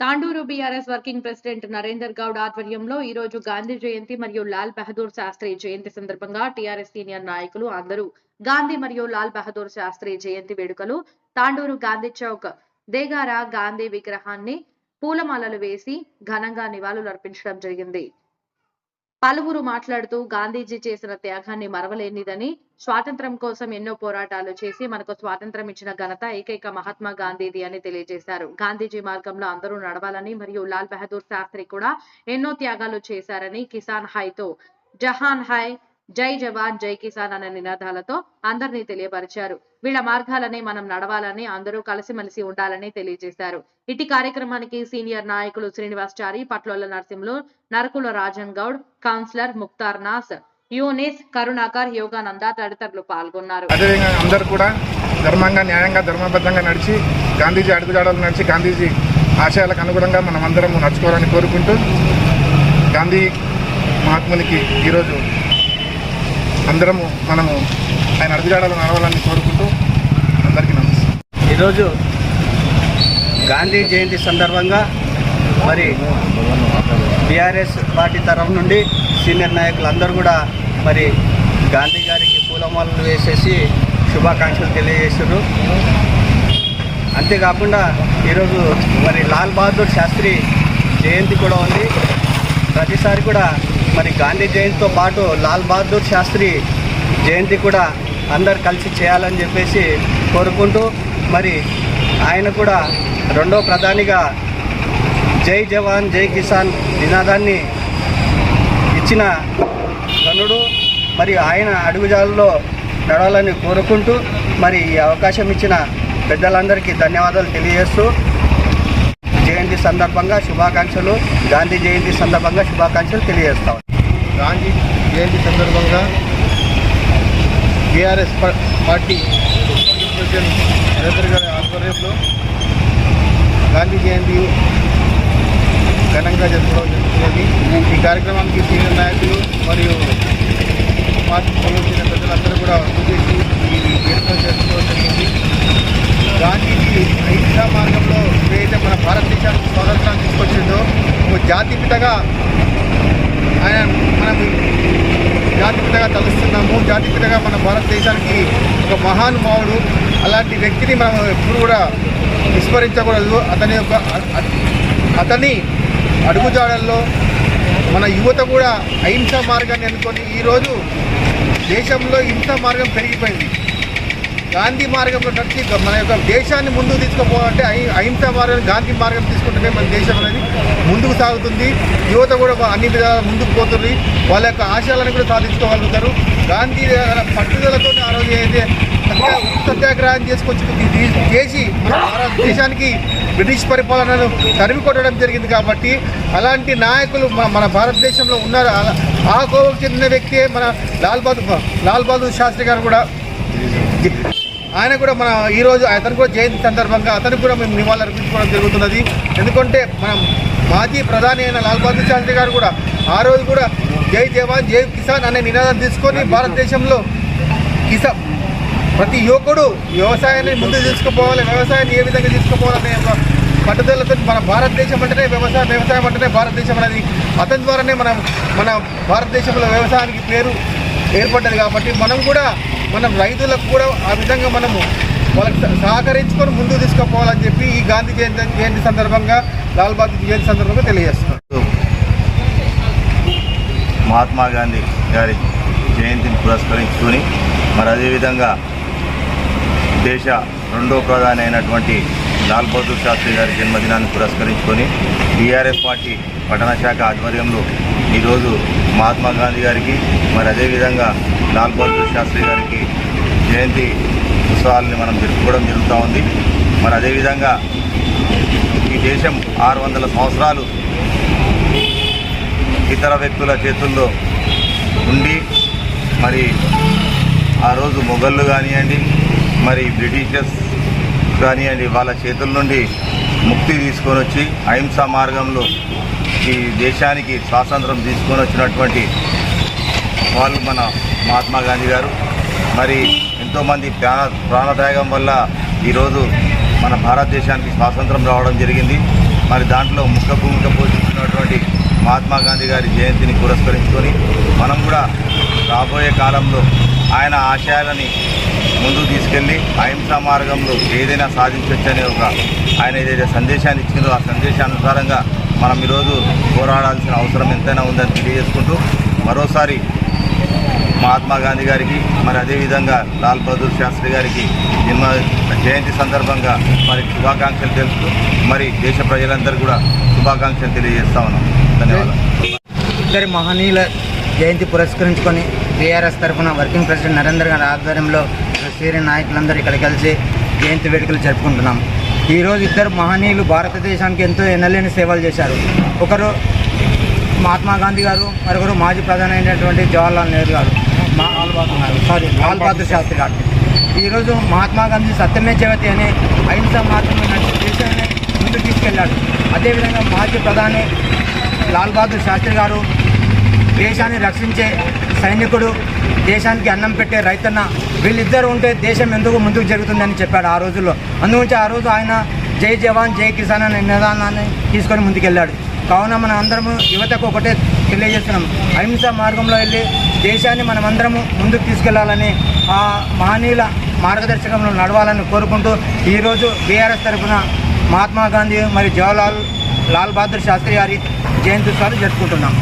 Tandur BRS working president Narender Goud ఆధ్వర్యంలో ఈ రోజు గాంధీ జయంతి మరియు లాల్ బహదూర్ శాస్త్రి జయంతి సందర్భంగా టీఆర్ఎస్ సీనియర్ నాయకులు అందరూ గాంధీ మరియు లాల్ బహదూర్ శాస్త్రి జయంతి వేడుకలు తాండూరు గాంధీ చౌక్ దేగారా గాంధీ విగ్రహాన్ని పూలమాలలు వేసి ఘనంగా నివాళులు అర్పించడం జరిగింది. పలువురు మాట్లాడుతూ గాంధీజీ చేసిన త్యాగాన్ని మరవలేనిదని స్వాతంత్రం కోసం ఎన్నో పోరాటాలు చేసి మనకు స్వాతంత్రం ఇచ్చిన ఘనత ఏకైక మహాత్మా గాంధీది అని తెలియజేశారు. గాంధీజీ మార్గంలో అందరూ నడవాలని మరియు లాల్ బహదూర్ శాస్త్రి కూడా ఎన్నో త్యాగాలు చేశారని కిసాన్ హైతో జహాన్ హై జై జవాన్ జై కిసాన్ అనే నినాదాలతో అందరినీ తెలియపరిచారు. వీళ్ళ మార్గాలనే మనం నడవాలని అందరూ కలిసిమెలిసి ఉండాలని తెలియజేశారు. ఇటు కార్యక్రమానికి సీనియర్ నాయకులు శ్రీనివాస్ చారి పట్లోల నరసింహులు నరకుల రాజన్ గౌడ్ కౌన్సిలర్ ముక్తార్ నాస్ యూనిస్ కరుణాకర్ యోగానంద తదితరులు పాల్గొన్నారు. అదేవిధంగా అందరూ కూడా ధర్మంగా న్యాయంగా ధర్మబద్ధంగా నడిచి గాంధీజీ అడుగుజాడలు నడిచి గాంధీజీ ఆశయాలకు అనుగుణంగా మనం అందరం నడుచుకోవాలని కోరుకుంటూ గాంధీ మహాత్మునికి ఈరోజు అందరము మనము ఆయన అడుగుజాడలు నడవాలని కోరుకుంటూ అందరికీ నమస్తే ఈరోజు గాంధీ జయంతి సందర్భంగా మరి బీఆర్ఎస్ పార్టీ తరఫు నుండి సీనియర్ నాయకులు అందరూ కూడా మరి గాంధీ గారికి పూలమాలలు వేసేసి శుభాకాంక్షలు తెలియజేస్తున్నారు. అంతేకాకుండా ఈరోజు మరి లాల్ బహదూర్ శాస్త్రి జయంతి కూడా ఉంది. ప్రతిసారి కూడా మరి గాంధీ జయంతితో పాటు లాల్ బహదూర్ శాస్త్రి జయంతి కూడా అందరు కలిసి చేయాలని చెప్పేసి కోరుకుంటూ మరి ఆయన కూడా రెండో ప్రధానిగా జై జవాన్ జై కిసాన్ నినాదాన్ని ఇచ్చిన గనుడు మరి ఆయన అడుగుజాలలో నడవాలని కోరుకుంటూ మరి ఈ అవకాశం ఇచ్చిన పెద్దలందరికీ ధన్యవాదాలు తెలియజేస్తూ జయంతి సందర్భంగా శుభాకాంక్షలు. గాంధీ జయంతి సందర్భంగా శుభాకాంక్షలు తెలియజేస్తాం. గాంధీ జయంతి సందర్భంగా బీఆర్ఎస్ పార్టీ ప్రెసిడెంట్ నరేంద్ర గారి ఆధ్వర్యంలో గాంధీ జయంతి ఘనంగా జరుపుకోవడం జరుగుతున్నది. ఈ కార్యక్రమానికి సీనియర్ నాయకులు మరియు పార్టీ సంబంధించిన ప్రజలందరూ కూడా చేసి ఈ వేడుకలు జరుపుకోవడం జరిగింది గాంధీజీ అహింసా మార్గంలో ఏదైతే మన భారతదేశానికి స్వాతంత్రాన్ని తీసుకొచ్చిందో ఒక జాతిపితగా ఆయన మనం జాతిపితగా తలుస్తున్నాము. జాతిపితగా మన భారతదేశానికి ఒక మహానుభావుడు అలాంటి వ్యక్తిని మనం ఎప్పుడు కూడా విస్మరించకూడదు. అతని యొక్క అతని అడుగుజాడల్లో మన యువత కూడా అహింసా మార్గాన్ని అనుకొని ఈరోజు దేశంలో హింసా మార్గం పెరిగిపోయింది. గాంధీ మార్గంలో నడిచి మన యొక్క దేశాన్ని ముందుకు తీసుకుపోవాలంటే అహి- అహింసా మార్గం గాంధీ మార్గం తీసుకుంటేనే మన దేశం అనేది ముందుకు సాగుతుంది. యువత కూడా అన్ని విధాలు ముందుకు పోతుంది. వాళ్ళ యొక్క ఆశయాలను కూడా సాధించుకోగలుగుతారు. గాంధీ పట్టుదలతో ఆ రోజు అయితే సత్యాగ్రహం చేసుకొచ్చి చేసి దేశానికి బ్రిటిష్ పరిపాలనను తరిమి కొట్టడం జరిగింది కాబట్టి అలాంటి నాయకులు మన మన భారతదేశంలో ఉన్నారు. అలా- ఆ కోవకు చెందిన వ్యక్తే మన లాల్ బహదూర్ లాల్ బహదూర్ శాస్త్రి గారు కూడా. ఆయన కూడా మన ఈరోజు అతను కూడా జయంతి సందర్భంగా అతనికి కూడా మేము నివాళులు అర్పించుకోవడం జరుగుతున్నది. ఎందుకంటే మనం మాజీ ప్రధాని అయిన లాల్ బహదూర్ శాస్త్రి గారు కూడా ఆ రోజు కూడా జై జవాన్ జై కిసాన్ అనే నినాదం తీసుకొని భారతదేశంలో కిసా ప్రతి యువకుడు వ్యవసాయాన్ని ముందుకు తీసుకుపోవాలి వ్యవసాయాన్ని ఏ విధంగా తీసుకుపోవాలనే పట్టుదలతో మన భారతదేశం అంటేనే వ్యవసాయం వ్యవసాయం అంటేనే భారతదేశం అనేది. అతని ద్వారానే మనం మన భారతదేశంలో వ్యవసాయానికి పేరు ఏర్పడ్డది కాబట్టి మనం కూడా మనం రైతులకు కూడా ఆ విధంగా మనము వాళ్ళకి సహకరించుకొని ముందుకు తీసుకుపోవాలని చెప్పి ఈ గాంధీ జయంతి జయంతి సందర్భంగా లాల్ బహదూర్ జయంతి సందర్భంగా తెలియజేస్తున్నాం. మహాత్మా గాంధీ గారి జయంతిని పురస్కరించుకొని మరి అదేవిధంగా దేశ రెండో ప్రధాని అయినటువంటి లాల్ బహదూర్ శాస్త్రి గారి జన్మదినాన్ని పురస్కరించుకొని బీఆర్ఎస్ పార్టీ పట్టణ శాఖ ఆధ్వర్యంలో ఈరోజు మహాత్మా గాంధీ గారికి మరి అదేవిధంగా లాల్ బహదూర్ శాస్త్రి గారికి జయంతి ఉత్సవాలని మనం జరుపుకోవడం జరుగుతూ ఉంది. మరి అదేవిధంగా ఈ దేశం ఆరు వందల సంవత్సరాలు ఇతర వ్యక్తుల చేతుల్లో ఉండి మరి ఆ రోజు మొఘళ్ళు కానివ్వండి మరి బ్రిటిషర్స్ కానివ్వండి వాళ్ళ చేతుల నుండి ముక్తి తీసుకొని వచ్చి అహింసా మార్గంలో ఈ దేశానికి స్వాతంత్రం తీసుకొని వచ్చినటువంటి వాళ్ళు మన మహాత్మా గాంధీ గారు. మరి ఎంతోమంది ప్రాణ ప్రాణత్యాగం వల్ల ఈరోజు మన భారతదేశానికి స్వాతంత్రం రావడం జరిగింది. మరి దాంట్లో ముఖ్య భూమిక పోషించినటువంటి మహాత్మా గాంధీ గారి జయంతిని పురస్కరించుకొని మనం కూడా రాబోయే కాలంలో ఆయన ఆశయాలని ముందుకు తీసుకెళ్ళి అహింసా మార్గంలో ఏదైనా సాధించవచ్చనే ఒక ఆయన ఏదైతే సందేశాన్ని ఇచ్చిందో ఆ సందేశానుసారంగా మనం ఈరోజు పోరాడాల్సిన అవసరం ఎంతైనా ఉందని తెలియజేసుకుంటూ మరోసారి మహాత్మా గాంధీ గారికి మరి అదేవిధంగా లాల్ బహదూర్ శాస్త్రి గారికి జన్మ జయంతి సందర్భంగా మరి శుభాకాంక్షలు తెలుపుతూ మరి దేశ ప్రజలందరూ కూడా శుభాకాంక్షలు తెలియజేస్తా ఉన్నాం. ధన్యవాదాలు. ఇద్దరి మహనీయుల జయంతి పురస్కరించుకొని బీఆర్ఎస్ తరఫున వర్కింగ్ ప్రెసిడెంట్ నరేంద్ర గారి ఆధ్వర్యంలో సీనియర్ నాయకులందరూ ఇక్కడ కలిసి జయంతి వేడుకలు జరుపుకుంటున్నాం. ఈరోజు ఇద్దరు మహనీయులు భారతదేశానికి ఎంతో ఎన్నలేని సేవలు చేశారు. ఒకరు మహాత్మా గాంధీ గారు మరొకరు మాజీ ప్రధాని అయినటువంటి జవహర్లాల్ నెహ్రూ గారు. సారీ లాల్ బహదూర్ శాస్త్రి గారు. ఈరోజు మహాత్మా గాంధీ సత్యమే జగతి అని అహింస నడిచి దేశాన్ని ముందుకు తీసుకెళ్ళాడు అదేవిధంగా మాజీ ప్రధాని లాల్ బహదూర్ శాస్త్రి గారు దేశాన్ని రక్షించే సైనికుడు దేశానికి అన్నం పెట్టే రైతన్న వీళ్ళిద్దరు ఉంటే దేశం ఎందుకు ముందుకు జరుగుతుందని చెప్పాడు ఆ రోజుల్లో. అందుగురించి ఆ రోజు ఆయన జై జవాన్ జై కిసాన్ అనే నిదానాన్ని తీసుకొని ముందుకెళ్ళాడు. కావున మనం అందరము యువతకు ఒకటే తెలియజేస్తున్నాం. అహింస మార్గంలో వెళ్ళి దేశాన్ని మనం అందరము ముందుకు తీసుకెళ్ళాలని ఆ మహనీయుల మార్గదర్శకంలో నడవాలని కోరుకుంటూ ఈరోజు బీఆర్ఎస్ తరఫున మహాత్మా గాంధీ మరియు జవహర్లాల్ లాల్ బహదూర్ శాస్త్రి గారి జయంతి ఉత్సవాలు జరుపుకుంటున్నాం.